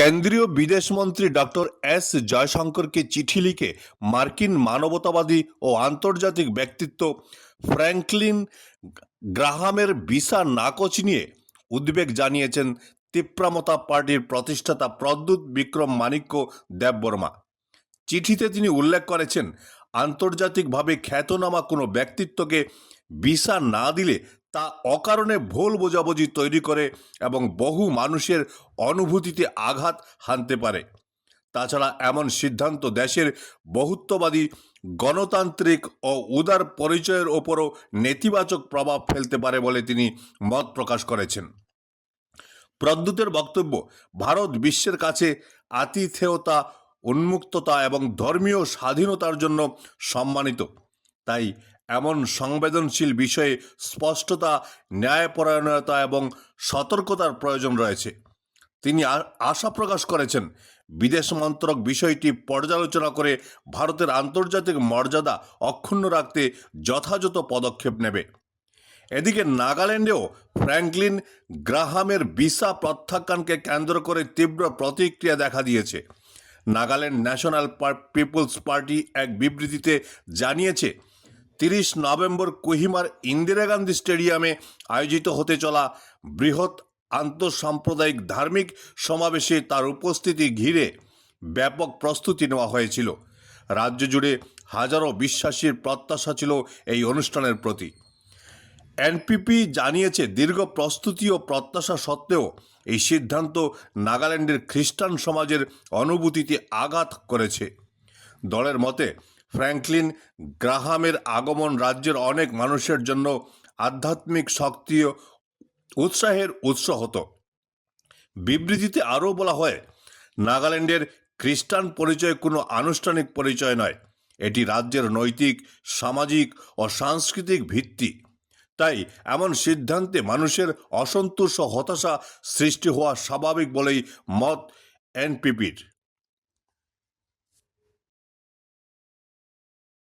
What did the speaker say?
কেন্দ্রীয় বিদেশমন্ত্রী doctor S জয়শঙ্করকে চিঠি লিখে মার্কিন মানবতাবাদী ও আন্তর্জাতিক ব্যক্তিত্ব ফ্র্যাঙ্কলিন গ্রাহামের ভিসা নাকচ নিয়ে উদ্বেগ জানিয়েছেন তিপ্রামতা পার্টির প্রতিষ্ঠাতা প্রদ্যুৎ বিক্রম মাণিক্য দেববর্মা। চিঠিতে তিনি উল্লেখ করেছেন, আন্তর্জাতিকভাবে খ্যাতনামা কোনো ব্যক্তিত্বকে ভিসা না দিলে তা অকারণে ভুল বোঝাবুঝি তৈরি করে এবং বহু মানুষের অনুভূতিতে আঘাত হানতে পারে। তাছাড়া এমন সিদ্ধান্ত দেশের বহুত্ববাদী গণতান্ত্রিক ও উদার পরিচয়ের ওপরও নেতিবাচক প্রভাব ফেলতে পারে বলে তিনি মত প্রকাশ করেছেন। প্রদ্যুতের বক্তব্য, ভারত বিশ্বের কাছে আতিথেয়তা, উন্মুক্ততা এবং ধর্মীয় স্বাধীনতার জন্য সম্মানিত। তাই এমন সংবেদনশীল বিষয়ে স্পষ্টতা, ন্যায়পরায়ণতা এবং সতর্কতার প্রয়োজন রয়েছে। তিনি আশা প্রকাশ করেছেন, বিদেশ মন্ত্রক বিষয়টি পর্যালোচনা করে ভারতের আন্তর্জাতিক মর্যাদা অক্ষুণ্ণ রাখতে যথাযথ পদক্ষেপ নেবে। এদিকে নাগাল্যান্ডেও ফ্র্যাঙ্কলিন গ্রাহামের ভিসা প্রত্যাখ্যানকে কেন্দ্র করে তীব্র প্রতিক্রিয়া দেখা দিয়েছে। নাগাল্যান্ড ন্যাশনাল পিপলস পার্টি এক বিবৃতিতে জানিয়েছে তিরিশ নভেম্বর কোহিমার ইন্দিরা গান্ধী স্টেডিয়ামে আয়োজিত হতে চলা বৃহৎ আন্তঃসাম্প্রদায়িক ধার্মিক সমাবেশে তার উপস্থিতি ঘিরে ব্যাপক প্রস্তুতি নেওয়া হয়েছিল। রাজ্য জুড়ে হাজারো বিশ্বাসীর প্রত্যাশা ছিল এই অনুষ্ঠানের প্রতি। এনপিপি জানিয়েছে, দীর্ঘ প্রস্তুতি ও প্রত্যাশা সত্ত্বেও এই সিদ্ধান্ত নাগাল্যান্ডের খ্রিস্টান সমাজের অনুভূতিতে আঘাত করেছে। দলের মতে ফ্র্যাঙ্কলিন গ্রাহামের আগমন রাজ্যের অনেক মানুষের জন্য আধ্যাত্মিক শক্তি ও উৎসাহের উৎস হতো। বিবৃতিতে আরও বলা হয়, নাগাল্যান্ডের খ্রিস্টান পরিচয় কোনো আনুষ্ঠানিক পরিচয় নয়। এটি রাজ্যের নৈতিক, সামাজিক ও সাংস্কৃতিক ভিত্তি। তাই এমন সিদ্ধান্তে মানুষের অসন্তোষ ও হতাশা সৃষ্টি হওয়া স্বাভাবিক বলেই মত এনপিপির।